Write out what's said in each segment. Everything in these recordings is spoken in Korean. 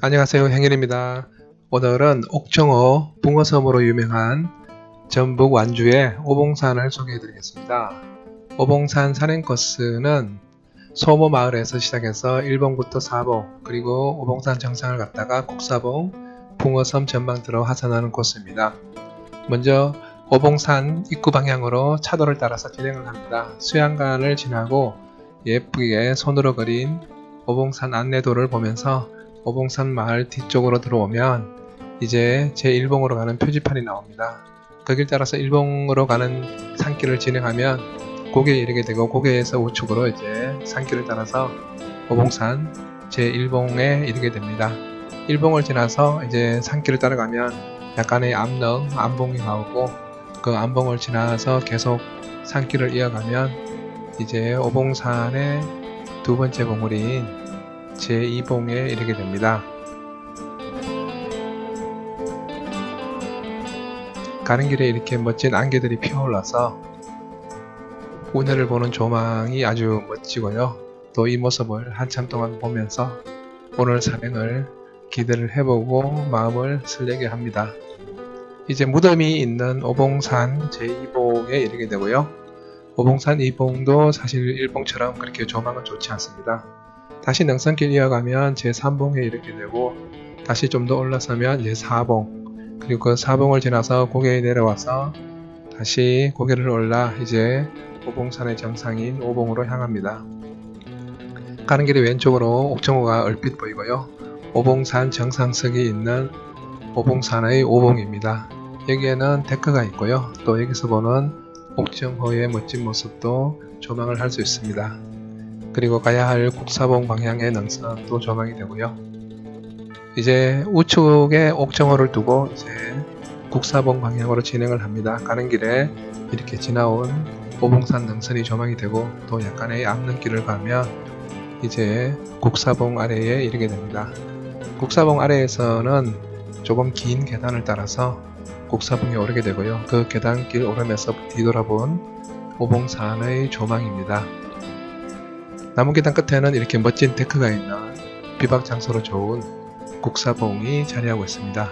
안녕하세요 행일입니다. 오늘은 옥정호 붕어섬으로 유명한 전북 완주의 오봉산을 소개해 드리겠습니다. 오봉산 산행 코스는 소모 마을에서 시작해서 1봉부터 4봉 그리고 오봉산 정상을 갔다가 국사봉 붕어섬 전망대로 하산하는 코스입니다. 먼저 오봉산 입구 방향으로 차도를 따라서 진행을 합니다. 수양관을 지나고 예쁘게 손으로 그린 오봉산 안내도를 보면서 오봉산 마을 뒤쪽으로 들어오면 이제 제1봉으로 가는 표지판이 나옵니다. 거길 따라서 1봉으로 가는 산길을 진행하면 고개에 이르게 되고 고개에서 우측으로 이제 산길을 따라서 오봉산 제1봉에 이르게 됩니다. 1봉을 지나서 이제 산길을 따라가면 약간의 암릉, 암봉이 나오고 그 암봉을 지나서 계속 산길을 이어가면 이제 오봉산의 두 번째 봉우리인 제2봉에 이르게 됩니다. 가는 길에 이렇게 멋진 안개들이 피어올라서 운해를 보는 조망이 아주 멋지고요. 또 이 모습을 한참 동안 보면서 오늘 산행을 기대를 해보고 마음을 설레게 합니다. 이제 무덤이 있는 오봉산 제2봉에 이르게 되고요. 오봉산 2봉도 사실 1봉처럼 그렇게 조망은 좋지 않습니다. 다시 능선길 이어가면 제3봉에 이르게 되고 다시 좀 더 올라서면 이제 4봉 그리고 그 4봉을 지나서 고개에 내려와서 다시 고개를 올라 이제 오봉산의 정상인 5봉으로 향합니다. 가는 길의 왼쪽으로 옥정호가 얼핏 보이고요. 오봉산 정상석이 있는 오봉산의 5봉입니다. 여기에는 데크가 있고요. 또 여기서 보는 옥정호의 멋진 모습도 조망을 할 수 있습니다. 그리고 가야 할 국사봉 방향의 능선도 조망이 되고요. 이제 우측에 옥정호를 두고 이제 국사봉 방향으로 진행을 합니다. 가는 길에 이렇게 지나온 오봉산 능선이 조망이 되고 또 약간의 앞는길을 가면 이제 국사봉 아래에 이르게 됩니다. 국사봉 아래에서는 조금 긴 계단을 따라서 국사봉에 오르게 되고요. 그 계단길 오르면서 뒤돌아본 오봉산의 조망입니다. 나무 계단 끝에는 이렇게 멋진 데크가 있는 비박 장소로 좋은 국사봉이 자리하고 있습니다.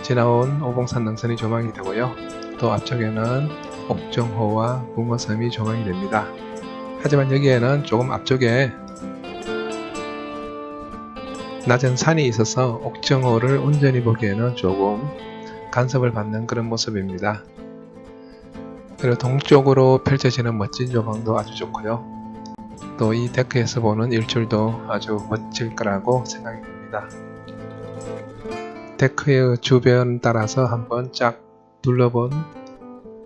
지나온 오봉산 능선이 조망이 되고요. 또 앞쪽에는 옥정호와 붕어섬이 조망이 됩니다. 하지만 여기에는 조금 앞쪽에 낮은 산이 있어서 옥정호를 온전히 보기에는 조금 간섭을 받는 그런 모습입니다. 그리고 동쪽으로 펼쳐지는 멋진 조망도 아주 좋고요. 또 이 데크에서 보는 일출도 아주 멋질 거라고 생각이 듭니다. 데크의 주변 따라서 한번 쫙 둘러본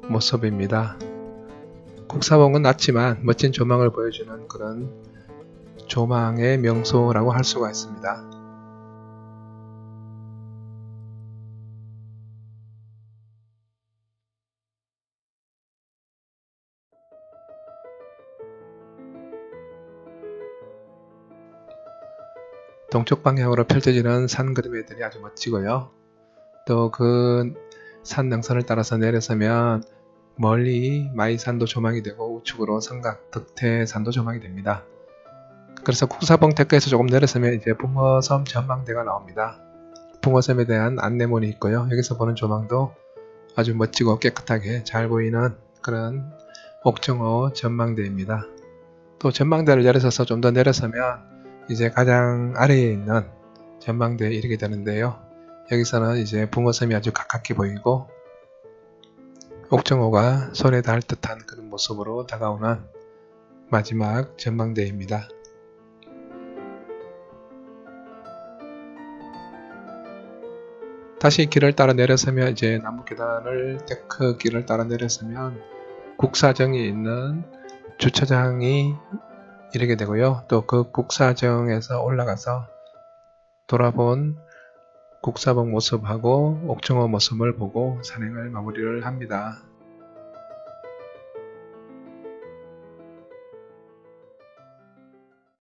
모습입니다. 국사봉은 낮지만 멋진 조망을 보여주는 그런 조망의 명소라고 할 수가 있습니다. 동쪽 방향으로 펼쳐지는 산 그림들이 아주 멋지고요. 또 그 산 능선을 따라서 내려서면 멀리 마이산도 조망이 되고 우측으로 삼각 덕태산도 조망이 됩니다. 그래서 국사봉 데크에서 조금 내려서면 이제 붕어섬 전망대가 나옵니다. 붕어섬에 대한 안내문이 있고요. 여기서 보는 조망도 아주 멋지고 깨끗하게 잘 보이는 그런 옥정호 전망대입니다. 또 전망대를 내려서서 좀 더 내려서면 이제 가장 아래에 있는 전망대에 이르게 되는데요. 여기서는 이제 붕어섬이 아주 가깝게 보이고 옥정호가 손에 닿을 듯한 그런 모습으로 다가오는 마지막 전망대입니다. 다시 길을 따라 내려서면 이제 나무 계단을 데크 길을 따라 내려서면 국사정이 있는 주차장이 이르게 되고요. 또 그 국사정에서 올라가서 돌아본 국사봉 모습하고 옥정호 모습을 보고 산행을 마무리를 합니다.